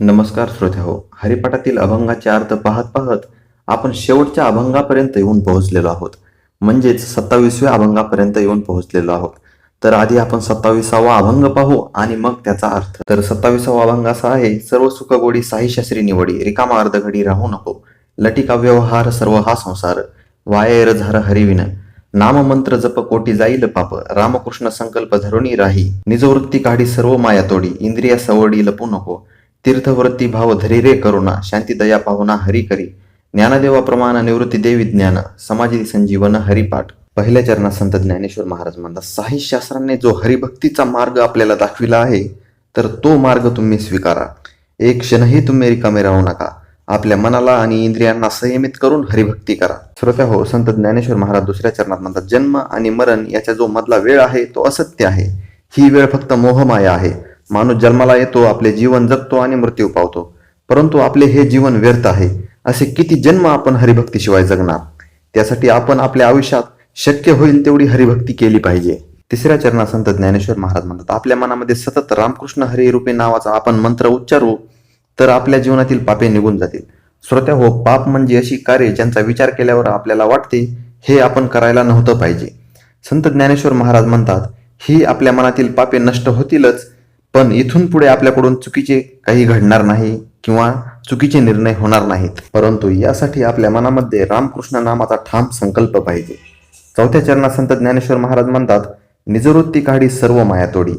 नमस्कार श्रोत्या हो हरिपाठातील अभंगाचे अर्थ पाहत पाहत आपण शेवटच्या अभंगापर्यंत येऊन पोहोचलेलो आहोत. म्हणजेच सत्तावीसव्या अभंगापर्यंत येऊन पोहोचलेलो आहोत. तर आधी आपण सत्तावीसावा अभंग पाहू आणि मग त्याचा अर्थ. तर सत्तावीसावा अभंग असा आहे सर्व सुख गोडी साही शास्त्री निवडी रिकामा अर्धघडी राहू नको. लटिका व्यवहार सर्व हा संसार वायर झार हरिविन नाममंत्र जप कोटी जाईल पाप रामकृष्ण संकल्प धरुणी राही. निजवृत्ती काढी सर्व माया तोडी इंद्रिया सवडी लपू नको. तीर्थवृत्ती भाव धरिरे करुणा शांती दया पाहुणा हरी करी ज्ञानदेवा प्रमाण निवृत्ती देवी ज्ञान समाजी संजीवन हरिपाठ पहिल्या चरणात संत ज्ञानेश्वर महाराज म्हणतात साही शास्त्राने जो हरिभक्तीचा मार्ग आपल्याला दाखविला आहे तर तो मार्ग तुम्ही स्वीकारा. एक क्षणही तुम्ही रिकामे राहू नका. आपल्या मनाला आणि इंद्रियांना संयमित करून हरिभक्ती करा. श्रोत्या हो संत ज्ञानेश्वर महाराज दुसऱ्या चरणात म्हणतात जन्म आणि मरण याचा जो मधला वेळ आहे तो असत्य आहे. ही वेळ फक्त मोहमाया आहे. माणूस जन्माला येतो आपले जीवन जगतो आणि मृत्यू पावतो. परंतु आपले हे जीवन व्यर्थ आहे. असे किती जन्म आपण हरिभक्तीशिवाय जगणार? त्यासाठी आपण आपल्या आयुष्यात शक्य होईल तेवढी हरिभक्ती केली पाहिजे. तिसऱ्या चरणात संत ज्ञानेश्वर महाराज म्हणतात आपल्या मनामध्ये सतत रामकृष्ण हरी रूपे नावाचा आपण मंत्र उच्चारू तर आपल्या जीवनातील पापे निघून जातील. श्रोत्या हो पाप म्हणजे अशी कार्य ज्यांचा विचार केल्यावर आपल्याला वाटते हे आपण करायला नव्हतं पाहिजे. संत ज्ञानेश्वर महाराज म्हणतात ही आपल्या मनातील पापे नष्ट होतीलच पण इथून पुढे आपल्याकडून चुकीचे काही घडणार नाही किंवा चुकीचे निर्णय होणार नाहीत. परंतु यासाठी आपल्या मनामध्ये रामकृष्ण नामाचा ठाम संकल्प पाहिजे. चौथ्या चरणात संत ज्ञानेश्वर महाराज म्हणतात निजवृत्ती काढी सर्व मायातोडी.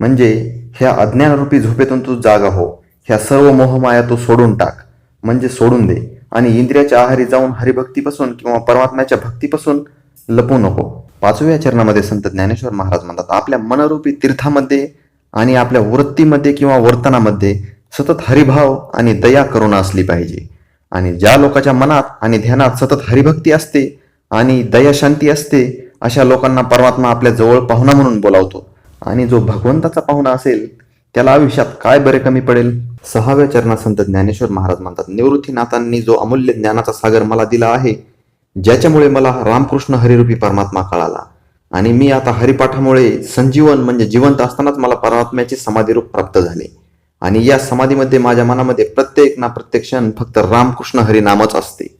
म्हणजे ह्या अज्ञानरूपी झोपेतून तू जागा हो. ह्या सर्व मोहमाया तू सोडून टाक. म्हणजे सोडून दे. आणि इंद्रियाच्या आहारी जाऊन हरिभक्तीपासून किंवा परमात्म्याच्या भक्तीपासून लपू नको. पाचव्या चरणामध्ये संत ज्ञानेश्वर महाराज म्हणतात आपल्या मनरूपी तीर्थामध्ये आणि आपल्या वृत्तीमध्ये किंवा वर्तनामध्ये सतत हरिभाव आणि दया करुणा असली पाहिजे. आणि ज्या लोकांच्या मनात आणि ध्यानात सतत हरिभक्ती असते आणि दया शांती असते अशा लोकांना परमात्मा आपल्या जवळ पाहुणा म्हणून बोलावतो. आणि जो भगवंताचा पाहुणा असेल त्याला आयुष्यात काय बरे कमी पडेल? सहाव्या चरणात संत ज्ञानेश्वर महाराज म्हणतात निवृत्तीनाथांनी जो अमूल्य ज्ञानाचा सागर मला दिला आहे ज्याच्यामुळे मला रामकृष्ण हरिरूपी परमात्मा कळाला. आणि मी आता हरिपाठामुळे संजीवन म्हणजे जिवंत असतानाच मला परमात्म्याचे समाधीरूप प्राप्त झाले. आणि या समाधीमध्ये माझ्या मनामध्ये प्रत्येक ना प्रत्येक क्षण फक्त रामकृष्ण हरिनामच असते.